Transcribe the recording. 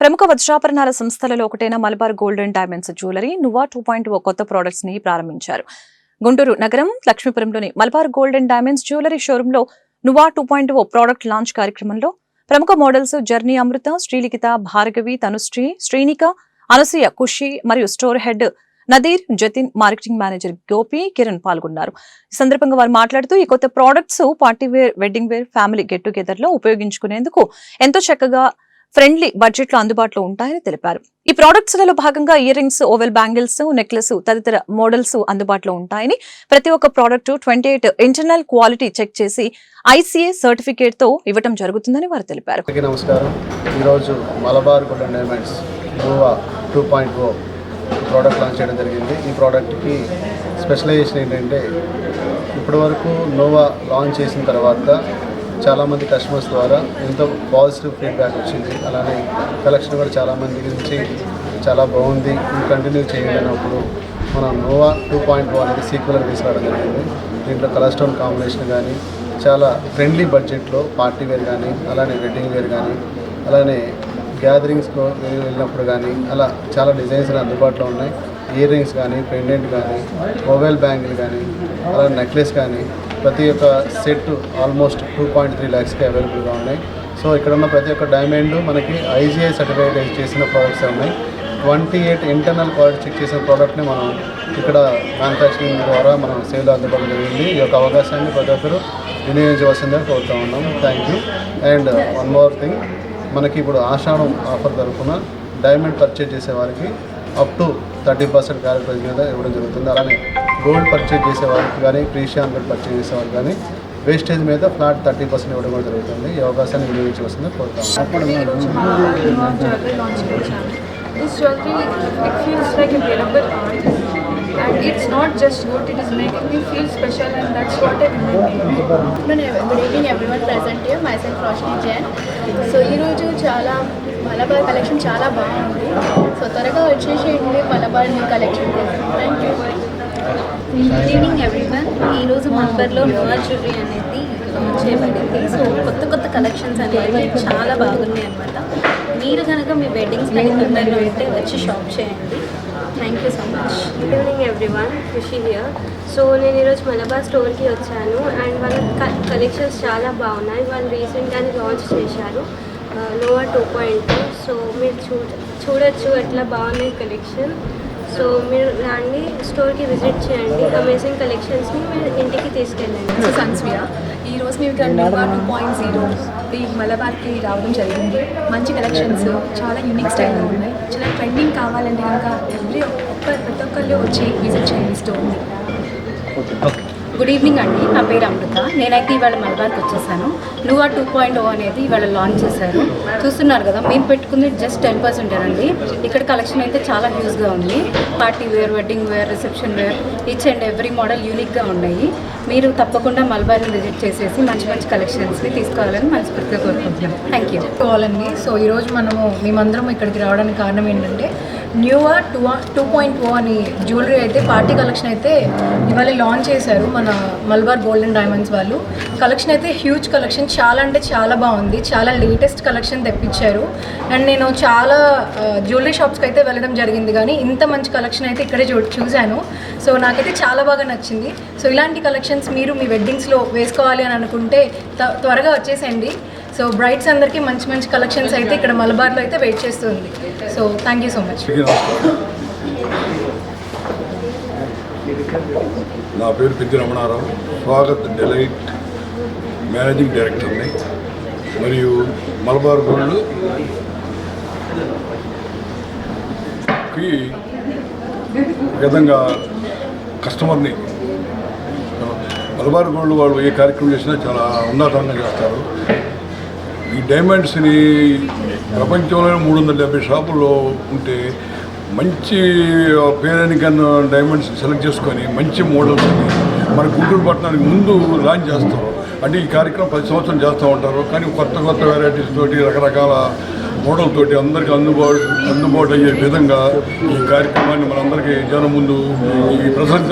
ప్రముఖ వజ్రాభరణాల సంస్థలలో ఒకటైన Malabar gold and diamonds jewellery Nuwa two point O కొత్త ప్రోడక్ట్స్ని ప్రారంభించారు. గుంటూరు నగరం లక్ష్మీపురంలోని Malabar gold and diamonds jewellery షోరూమ్లో Nuwa two point O product launch కార్యక్రమంలో ప్రముఖ మోడల్స్ జర్నీ అమృత శ్రీలిఖిత భార్గవి తనుశ్రీ శ్రీనిక అనసూయ ఖుషి మరియు store head Nadeer Jatin marketing manager Gopi Kiran పాల్గొన్నారు. ఈ సందర్భంగా వారు మాట్లాడుతూ ఈ కొత్త products party wear wedding wear family get టుగెదర్లో ఉపయోగించుకునేందుకు ఎంతో చక్కగా ఫ్రెండ్లీ బడ్జెట్లో అందుబాటులో ఉంటాయని తెలిపారు. ఈ ప్రొడక్ట్స్లలో భాగంగా ear rings oval bangles necklace తదితర మోడల్స్ అందుబాటులో ఉంటాయని ప్రతి ఒక్క product twenty eight internal quality check చేసి ఐసీఏ సర్టిఫికేట్తో ఇవ్వడం జరుగుతుందని వారు తెలిపారు. నమస్కారం. ఈరోజు Malabar gold diamonds Goa two point o product launch చేయడం జరిగింది. ఈ ప్రోడక్ట్కి స్పెషలైజేషన్ ఏంటంటే ఇప్పటివరకు నోవా లాంచ్ చేసిన తర్వాత చాలామంది కస్టమర్స్ ద్వారా ఎంతో పాజిటివ్ ఫీడ్బ్యాక్ వచ్చింది. అలానే కలెక్షన్ కూడా చాలామంది నుంచి చాలా బాగుంది. కంటిన్యూ చేయండి అన్నప్పుడు నోవా టూ పాయింట్ వన్ అనేది సీక్వెల్ తీసుకురావడం జరిగింది. దీంట్లో కలర్ కాంబినేషన్ కానీ చాలా ఫ్రెండ్లీ బడ్జెట్లో పార్టీ వేర్ కానీ అలానే వెడ్డింగ్ వేర్ కానీ అలానే గ్యాదరింగ్స్లో వెళ్ళినప్పుడు కానీ అలా చాలా డిజైన్స్ అందుబాటులో ఉన్నాయి. ఇయర్ రింగ్స్ కానీ పెండెంట్ కానీ మొబైల్ బ్యాంగిల్ కానీ అలా నెక్లెస్ కానీ ప్రతి ఒక్క set almost two point three ల్యాక్స్కి అవైలబుల్గా ఉన్నాయి. సో ఇక్కడ ఉన్న ప్రతి ఒక్క డైమండ్ మనకి ఐజీఐ సర్టిఫైడ్ చేసిన ప్రోడక్ట్స్ ఉన్నాయి. Twenty eight internal quality check చేసిన ప్రోడక్ట్ని మనం ఇక్కడ మ్యానుఫ్యాక్చరింగ్ ద్వారా మనం సేల్ అందుబాటులో జరిగింది. ఈ యొక్క అవకాశాన్ని ప్రతి ఒక్కరు వినియోగించవలసిందని కోరుతూ ఉన్నాం. Thank you and one more thing మనకి ఇప్పుడు ఆషాఢం ఆఫర్ తరఫున డైమండ్ పర్చేజ్ చేసే వారికి up to thirty percent carat price మీద ఇవ్వడం జరుగుతుంది. అలానే గోల్డ్ పర్చేజ్ చేసే వారికి కానీ ప్రీషియాన్ గోల్డ్ పర్చేజ్ చేసే వారికి కానీ వేస్టేజ్ మీద ఫ్లాట్ థర్టీ పర్సెంట్ ఇవ్వడం కూడా జరుగుతుంది. ఈ అవకాశాన్ని వినియోగించవలసిందని కోరుతాం this jewellery it feels like a wearable art and it's not just good it is making me feel special and that's what I good evening everyone present here myself Roshini Jain so ఈరోజు చాలా Malabar collection చాలా బాగుంది. వచ్చేసేయండి Malabar collection collection thank you good evening everyone ఈరోజు మంబర్లో Nova jewellery అనేది launch చేయబడింది. So కొత్త కొత్త కలెక్షన్స్ అనేవి చాలా బాగున్నాయి అనమాట మీరు కనుక మీ వెడ్డింగ్స్ కానీ తొందరలో ఉంటే వచ్చి షాప్ చేయండి. Thank you so much good evening everyone Khushi here so నేను ఈరోజు మలబార్ స్టోర్కి వచ్చాను అండ్ వాళ్ళ కలెక్షన్స్ చాలా బాగున్నాయి. వాళ్ళు రీసెంట్గానే లాంచ్ చేశారు. Uh, Nova two point so మీరు చూ చూడొచ్చు ఎట్లా బాగున్నాయి కలెక్షన్ సో మీరు రాండి స్టోర్కి విజిట్ చేయండి. అమేజింగ్ కలెక్షన్స్ని మీరు ఇంటికి తీసుకెళ్ళండి. సన్స్వియా ఈరోజు మేము ఇక్కడ నివా టూ పాయింట్ జీరో ఈ మలబార్కి రావడం జరిగింది. మంచి కలెక్షన్స్ చాలా యూనిక్ స్టైల్ ఉన్నాయి. చాలా ట్రెండింగ్ కావాలంటే కనుక ఎవ్రీ ఒక్క ప్రతి ఒక్కళ్ళు వచ్చి విజిట్ చేయండి స్టోర్ని గుడ్ ఈవినింగ్ అండి. నా పేరు అమృత. నేనైతే ఇవాళ మలబార్కి వచ్చేసాను. నువ్వు టూ పాయింట్ ఓ అనేది ఇవాళ లాంచ్ చేశారు. చూస్తున్నారు కదా మేము పెట్టుకుంది జస్ట్ టెన్ పర్సెంట్ అండి. ఇక్కడ కలెక్షన్ అయితే చాలా హ్యూజ్గా ఉంది. Party wear wedding wear reception wear each and every model యూనిక్గా ఉన్నాయి. మీరు తప్పకుండా మలబార్ని విజిట్ చేసేసి మంచి మంచి కలెక్షన్స్ని తీసుకోవాలని మనస్ఫూర్తిగా కోరుకుంటున్నాం. థ్యాంక్ యూ కావాలండి. సో ఈరోజు మనము మేమందరం ఇక్కడికి రావడానికి కారణం ఏంటంటే Nova two two point o అని జ్యువెలరీ అయితే పార్టీ కలెక్షన్ అయితే ఇవాళ లాంచ్ చేశారు. మన మల్బార్ గోల్డ్ అండ్ డైమండ్స్ వాళ్ళు. కలెక్షన్ అయితే హ్యూజ్ కలెక్షన్. చాలా అంటే చాలా బాగుంది. చాలా లేటెస్ట్ కలెక్షన్ తెప్పించారు. అండ్ నేను చాలా జ్యువెలరీ షాప్స్కి అయితే వెళ్ళడం జరిగింది కానీ ఇంత మంచి కలెక్షన్ అయితే ఇక్కడే చూ చూశాను. సో నాకైతే చాలా బాగా నచ్చింది. సో ఇలాంటి కలెక్షన్స్ మీరు మీ వెడ్డింగ్స్లో వేసుకోవాలి అని అనుకుంటే త్వరగా వచ్చేసేయండి. సో బ్రైట్స్ అందరికీ మంచి మంచి కలెక్షన్స్ అయితే ఇక్కడ మలబార్లో అయితే వెయిట్ చేస్తుంది. So thank you so much. నా పేరు పెద్ది రమణారావు. స్వాగత్ డెలైట్ మేనేజింగ్ డైరెక్టర్ని. మరియు మలబార్ గోల్డ్కి విధంగా కస్టమర్ని మలబార్ గోల్డ్ వాళ్ళు ఏ కార్యక్రమం చేసినా చాలా ఉన్నతంగా చేస్తారు. ఈ డైమండ్స్ని ప్రపంచంలోనే మూడు వందల డెబ్బై షాపుల్లో ఉంటే మంచి పేరని కన్నా డైమండ్స్ సెలెక్ట్ చేసుకొని మంచి మోడల్స్ మన గుంటూరు పట్టణానికి ముందు లాంచ్ చేస్తారు అంటే ఈ కార్యక్రమం పది సంవత్సరం చేస్తూ ఉంటారు. కానీ కొత్త కొత్త వెరైటీస్ తోటి రకరకాల మోడల్ తోటి అందరికీ అందుబాటు అందుబాటు అయ్యే విధంగా ఈ కార్యక్రమాన్ని మనందరికీ జనం ముందు ఈ ప్రసంగం